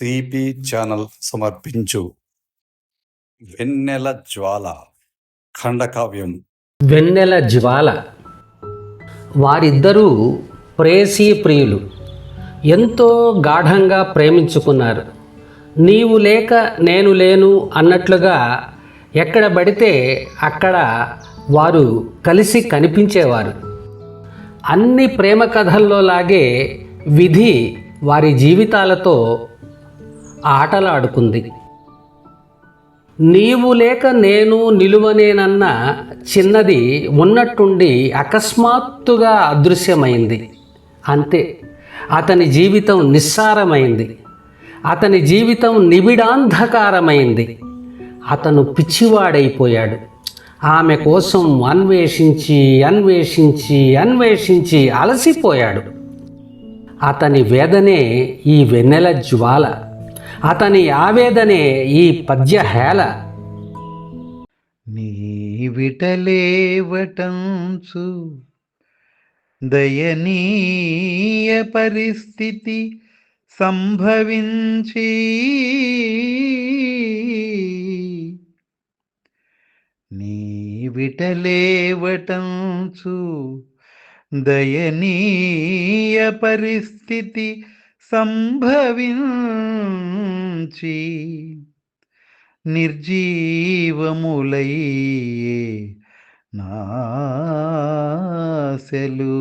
CP channel సమర్పించు. వెన్నెల జ్వాల ఖండకావ్యం. వెన్నెల జ్వాల. వారిద్దరూ ప్రేసీ ప్రియులు. ఎంతో గాఢంగా ప్రేమించుకున్నారు. నీవు లేక నేను లేను అన్నట్లుగా ఎక్కడ పడితే అక్కడ వారు కలిసి కనిపించేవారు. అన్ని ప్రేమ కథల్లో లాగే విధి వారి జీవితాలతో ఆటలాడుకుంది. నీవు లేక నేను నిలువనేనన్న చిన్నది ఉన్నట్టుండి అకస్మాత్తుగా అదృశ్యమైంది. అంతే అతని జీవితం నిస్సారమైంది. అతని జీవితం నిబిడాంధకారమైంది. అతను పిచ్చివాడైపోయాడు. ఆమె కోసం అన్వేషించి అన్వేషించి అన్వేషించి అలసిపోయాడు. అతని వేదనే ఈ వెన్నెల జ్వాల. అతని ఆవేదనే ఈ పద్యహేళ. నీ విటలేవటంచు దయనీయ పరిస్థితి సంభవించి. నీ విటలేవటంచు దయనీయ పరిస్థితి సంభవించి నిర్జీవములయ్యే నాశలు.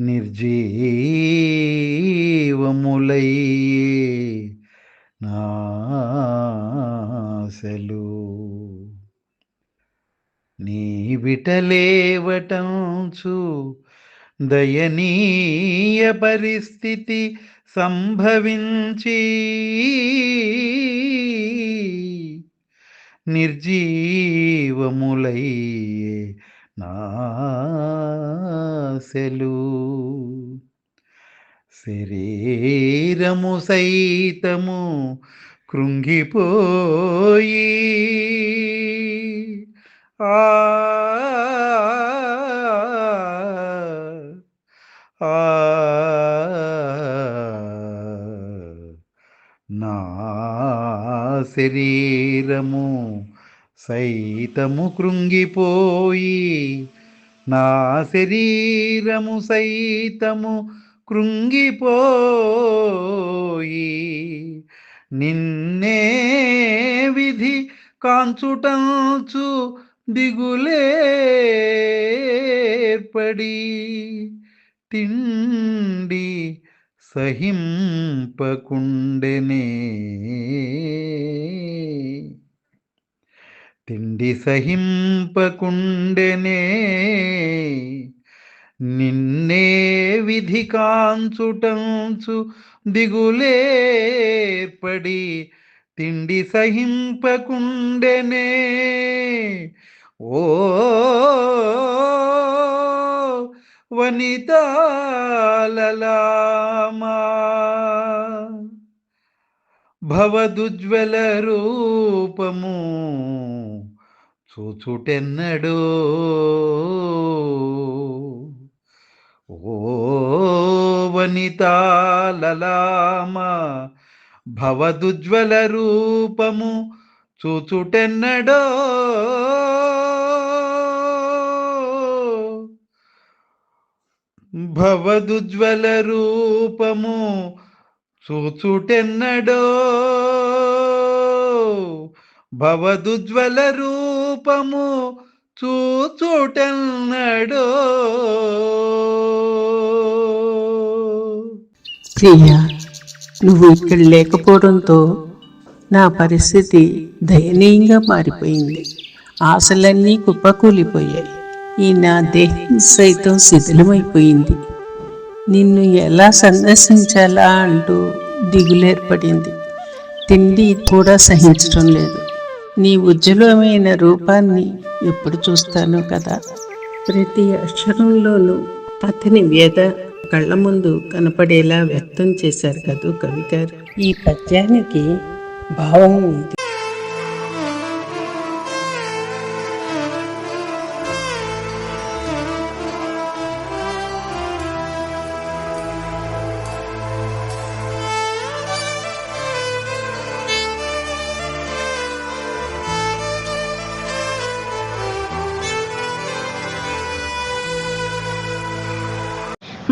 నిర్జీవములయ్యే నాశలు. నీ విటలేవటం చూ దయనీయ పరిస్థితి సంభవించి నిర్జీవములయ్యే నాశలు శరీరము సైతము కృంగిపోయి ఆ ఆ నా శరీరము సైతము కృంగిపోయి నా శరీరము సైతము కృంగిపోయి నిన్నే విధి కాంచుటంచు దిగులేర్పడి తిండి సహింపకుండెనే. తిండి సహింపకుండెనే. నిన్నే విధి కాంచుటంచు దిగులేర్పడి తిండి సహింపకుండెనే. ఓ వనితాలలామా భవదుజ్వల రూపము చూచుటెన్నడో. ఓ వనితాలలామా భవదుజ్వల రూపము చూచుటెన్నడో. భవదుజ్వల రూపము చూచుటెన్నడో? భవదుజ్వల రూపము చూచుటెన్నడో? ప్రియా నువ్వు ఇక్కడ లేకపోవడంతో నా పరిస్థితి దయనీయంగా మారిపోయింది. ఆశలన్నీ కుప్పకూలిపోయాయి. ఈ నా దేహం సైతం శిథిలమైపోయింది. నిన్ను ఎలా సందర్శించాలా అంటూ దిగులేర్పడింది. తిండి కూడా సహించడం లేదు. నీ ఉజ్వలమైన రూపాన్ని ఎప్పుడు చూస్తాను కదా. ప్రతి అక్షరంలోనూ అతని వేద కళ్ళ ముందు కనపడేలా వ్యక్తం చేశారు కదూ కవి గారు ఈ పద్యానికి భావం ఉంది.